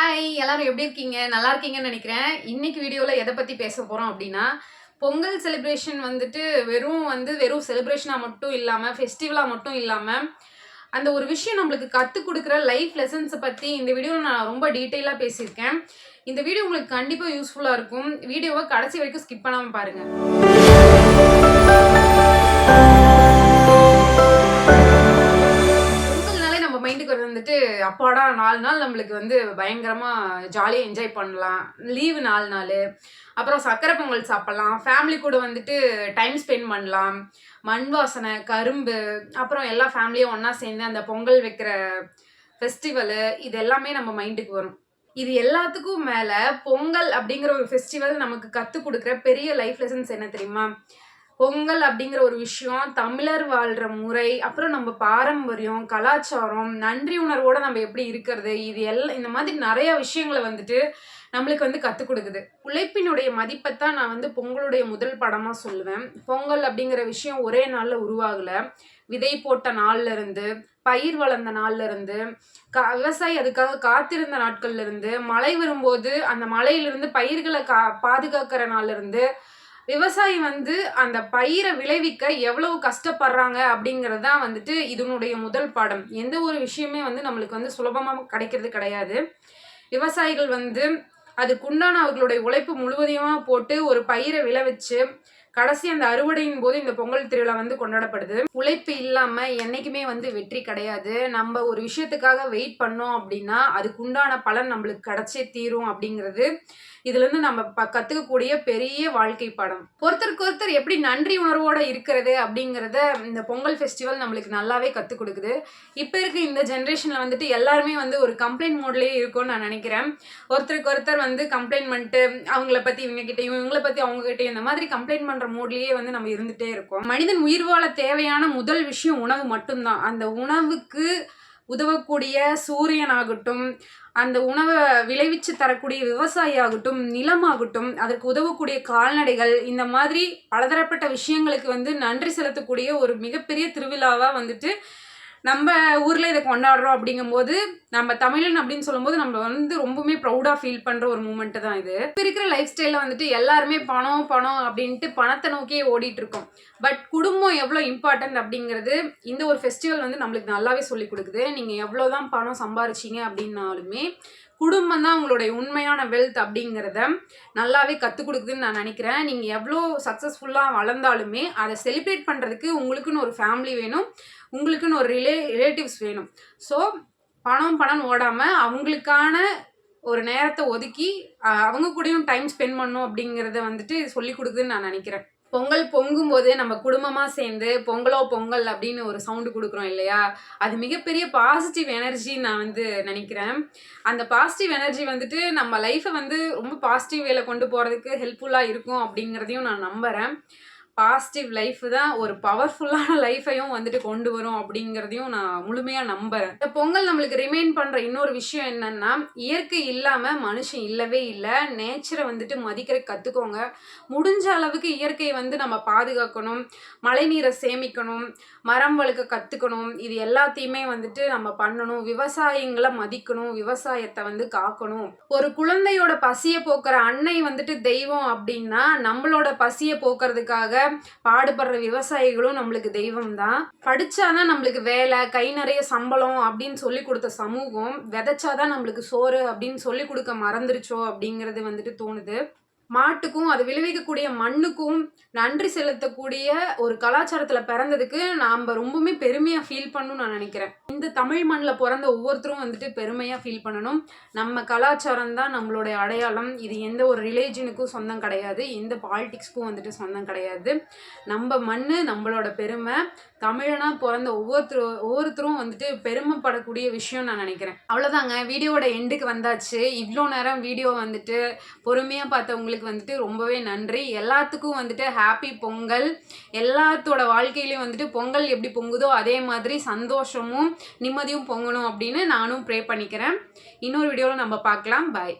Hi எல்லாரும் எப்படி இருக்கீங்க? நல்லா இருக்கீங்கன்னு நினைக்கிறேன். இன்னைக்கு வீடியோவில் எதை பற்றி பேச போகிறோம் அப்படின்னா பொங்கல் செலிப்ரேஷன் வந்துட்டு வெறும் வந்து வெறும் செலிப்ரேஷனாக மட்டும் இல்லாமல் ஃபெஸ்டிவலாக மட்டும் இல்லாமல் அந்த ஒரு விஷயம் நம்மளுக்கு கற்றுக் கொடுக்குற லைஃப் லெசன்ஸை பற்றி இந்த வீடியோவில் நான் ரொம்ப டீட்டெயிலாக பேசியிருக்கேன். இந்த வீடியோ உங்களுக்கு கண்டிப்பாக யூஸ்ஃபுல்லாக இருக்கும். வீடியோவை கடைசி வரைக்கும் ஸ்கிப் பண்ணாமல் பாருங்கள் வந்துட்டு அப்பாடா நாலு நாள் நம்மளுக்கு வந்து பயங்கரமாக ஜாலியாக என்ஜாய் பண்ணலாம். லீவு நாலு நாள். அப்புறம் சக்கரை பொங்கல் சாப்பிட்லாம். ஃபேமிலி கூட வந்துட்டு டைம் ஸ்பெண்ட் பண்ணலாம். மண் வாசனை கரும்பு அப்புறம் எல்லா ஃபேமிலியும் ஒன்றா சேர்ந்து அந்த பொங்கல் வைக்கிற ஃபெஸ்டிவலு இது எல்லாமே நம்ம மைண்டுக்கு வரும். இது எல்லாத்துக்கும் மேலே பொங்கல் அப்படிங்கிற ஒரு ஃபெஸ்டிவல் நமக்கு கற்றுக் கொடுக்குற பெரிய லைஃப் லெசன்ஸ் என்ன தெரியுமா? பொங்கல் அப்படிங்கிற ஒரு விஷயம் தமிழர் வாழ்கிற முறை அப்புறம் நம்ம பாரம்பரியம் கலாச்சாரம் நன்றி உணர்வோட நம்ம எப்படி இருக்கிறது இது எல்லாம் இந்த மாதிரி நிறைய விஷயங்களை வந்துட்டு நம்மளுக்கு வந்து கற்றுக் கொடுக்குது. உழைப்பினுடைய மதிப்பை தான் நான் வந்து பொங்கலுடைய முதல் படமாக சொல்லுவேன். பொங்கல் அப்படிங்கிற விஷயம் ஒரே நாளில் உருவாகலை. விதை போட்ட நாள்ல இருந்து பயிர் வளர்ந்த நாள்ல இருந்து கா விவசாயி அதுக்காக காத்திருந்த நாட்கள்ல இருந்து மழை வரும்போது அந்த மழையிலிருந்து பயிர்களை கா பாதுகாக்கிற நாள்ல இருந்து விவசாயி வந்து அந்த பயிரை விளைவிக்க எவ்வளவு கஷ்டப்படுறாங்க அப்படிங்கிறது தான் வந்துட்டு இதனுடைய முதல் பாடம். எந்த ஒரு விஷயமே வந்து நம்மளுக்கு வந்து சுலபமாக கிடைக்கிறது கிடையாது. விவசாயிகள் வந்து அதுக்குண்டான அவர்களுடைய உழைப்பு முழுவதையுமா போட்டு ஒரு பயிரை விளைவிச்சு கடைசி அந்த அறுவடையின் போது இந்த பொங்கல் திருவிழா வந்து கொண்டாடப்படுது. உழைப்பு இல்லாம என்னைக்குமே வந்து வெற்றி கிடையாது. நம்ம ஒரு விஷயத்துக்காக வெயிட் பண்ணோம் அப்படின்னா அதுக்குண்டான பலன் நம்மளுக்கு கிடைச்சே தீரும் அப்படிங்கிறது இதுல இருந்து நம்ம ப கத்துக்கக்கூடிய பெரிய வாழ்க்கை பாடம். ஒருத்தருக்கு ஒருத்தர் எப்படி நன்றி உணர்வோட இருக்கிறது அப்படிங்கிறத இந்த பொங்கல் ஃபெஸ்டிவல் நம்மளுக்கு நல்லாவே கற்றுக் கொடுக்குது. இப்போ இருக்க இந்த ஜென்ரேஷனில் வந்துட்டு எல்லாருமே வந்து ஒரு கம்ப்ளைண்ட் மோட்லேயே இருக்கும்னு நான் நினைக்கிறேன். ஒருத்தருக்கு ஒருத்தர் வந்து கம்ப்ளைண்ட் பண்ணிட்டு அவங்கள பற்றி இவங்க இவங்கள பற்றி அவங்க இந்த மாதிரி கம்ப்ளைண்ட் பண்ணுற மோட்லேயே வந்து நம்ம இருந்துகிட்டே இருக்கோம். மனிதன் உயிர் வாழ தேவையான முதல் விஷயம் உணவு மட்டும்தான். அந்த உணவுக்கு உதவக்கூடிய சூரியனாகட்டும் அந்த உணவை விளைவிச்சு தரக்கூடிய விவசாயி ஆகட்டும் நிலமாகட்டும் அதற்கு உதவக்கூடிய கால்நடைகள் இந்த மாதிரி பலதரப்பட்ட விஷயங்களுக்கு வந்து நன்றி செலுத்தக்கூடிய ஒரு மிகப்பெரிய திருவிழாவாக வந்துட்டு நம்ம ஊரில் இதை கொண்டாடுறோம் அப்படிங்கும்போது நம்ம தமிழன் அப்படின்னு சொல்லும்போது நம்ம வந்து ரொம்பவுமே ப்ரௌடாக ஃபீல் பண்ணுற ஒரு மூமெண்ட்டு தான் இது. இப்போ இருக்கிற லைஃப் ஸ்டைலில் வந்துட்டு எல்லாருமே பணம் பணம் அப்படின்ட்டு பணத்தை நோக்கியே ஓடிட்டு இருக்கோம். பட் குடும்பம் எவ்வளோ இம்பார்ட்டன்ட் அப்படிங்கிறது இந்த ஒரு ஃபெஸ்டிவல் வந்து நம்மளுக்கு நல்லாவே சொல்லி கொடுக்குது. நீங்கள் எவ்வளோ தான் பணம் சம்பாரிச்சிங்க அப்படின்னாலுமே குடும்பம் தான் உங்களுடைய உண்மையான வெல்த் அப்படிங்கிறத நல்லாவே கற்றுக் கொடுக்குதுன்னு நான் நினைக்கிறேன். நீங்கள் எவ்வளோ சக்ஸஸ்ஃபுல்லாக வளர்ந்தாலுமே அதை செலிப்ரேட் பண்ணுறதுக்கு உங்களுக்குன்னு ஒரு ஃபேமிலி வேணும். உங்களுக்குன்னு ஒரு ரிலே ரிலேட்டிவ்ஸ் வேணும். ஸோ பணம் பணம் ஓடாமல் அவங்களுக்கான ஒரு நேரத்தை ஒதுக்கி அவங்க கூடயும் டைம் ஸ்பெண்ட் பண்ணும் அப்படிங்கிறத வந்துட்டு சொல்லி கொடுக்குதுன்னு நான் நினைக்கிறேன். பொங்கல் பொங்கும் போது நம்ம குடும்பமாக சேர்ந்து பொங்கலோ பொங்கல் அப்படின்னு ஒரு சவுண்டு கொடுக்குறோம் இல்லையா? அது மிகப்பெரிய பாசிட்டிவ் எனர்ஜி நான் வந்து நினைக்கிறேன். அந்த பாசிட்டிவ் எனர்ஜி வந்துட்டு நம்ம லைஃப்பை வந்து ரொம்ப பாசிட்டிவ் வேல கொண்டு போகிறதுக்கு ஹெல்ப்ஃபுல்லாக இருக்கும் அப்படிங்கிறதையும் நான் நம்புகிறேன் பாசிட்டிவ் லைஃப் தான் ஒரு பவர்ஃபுல்லான லைஃபையும் வந்துட்டு கொண்டு வரும் அப்படிங்கிறதையும் நான் முழுமையாக நம்புகிறேன் இந்த பொங்கல் நம்மளுக்கு ரிமைண்ட் பண்ணுற இன்னொரு விஷயம் என்னன்னா இயற்கை இல்லாமல் மனுஷன் இல்லவே இல்லை. நேச்சரை வந்துட்டு மதிக்கிற கற்றுக்கோங்க முடிஞ்ச அளவுக்கு இயற்கையை வந்து நம்ம பாதுகாக்கணும். மழைநீரை சேமிக்கணும். மரம் வளர்க்க கற்றுக்கணும் இது எல்லாத்தையுமே வந்துட்டு நம்ம பண்ணணும். விவசாயிங்களை மதிக்கணும். விவசாயத்தை வந்து காக்கணும். ஒரு குழந்தையோட பசியை போக்குற அன்னை வந்துட்டு தெய்வம் அப்படின்னா நம்மளோட பசியை போக்குறதுக்காக பாடுபடுற விவசாயிகளும் நம்மளுக்கு தெய்வம் தான் படிச்சாதான் நம்மளுக்கு வேலை கை நிறைய சம்பளம் அப்படின்னு சொல்லி கொடுத்த சமூகம் விதைச்சாதான் நம்மளுக்கு சோறு அப்படின்னு சொல்லி கொடுக்க மறந்துருச்சோ அப்படிங்கிறது வந்துட்டு தோணுது. மாட்டுக்கும் அது விளைவிக்கக்கூடிய மண்ணுக்கும் நன்றி செலுத்தக்கூடிய ஒரு கலாச்சாரத்தில் பிறந்ததுக்கு நாம் ரொம்பவுமே பெருமையாக ஃபீல் பண்ணணும்னு நான் நினைக்கிறேன். இந்த தமிழ் மண்ணில் பிறந்த ஒவ்வொருத்தரும் வந்துட்டு பெருமையாக ஃபீல் பண்ணணும். நம்ம கலாச்சாரம் தான் நம்மளுடைய அடையாளம். இது எந்த ஒரு ரிலீஜனுக்கும் சொந்தம் கிடையாது. எந்த பாலிட்டிக்ஸ்க்கும் வந்துட்டு சொந்தம் கிடையாது. நம்ம மண் நம்மளோட பெருமை. தமிழனாக பிறந்த ஒவ்வொருத்தரும் ஒவ்வொருத்தரும் வந்துட்டு பெருமைப்படக்கூடிய விஷயம் நான் நினைக்கிறேன். அவ்வளோதாங்க வீடியோவோட எண்டுக்கு வந்தாச்சு. இவ்வளோ நேரம் வீடியோ வந்துட்டு பொறுமையாக பார்த்தவங்களுக்கு வந்துட்டு ரொம்பவே நன்றி. எல்லாத்துக்கும் வந்துட்டு ஹாப்பி பொங்கல். எல்லாத்தோட வாழ்க்கையிலையும் வந்துட்டு பொங்கல் எப்படி பொங்குதோ அதே மாதிரி சந்தோஷமும் நிம்மதியும் பொங்கணும் அப்படின்னு நானும் ப்ரே பண்ணிக்கிறேன். இன்னொரு வீடியோவில் நம்ம பார்க்கலாம். பாய்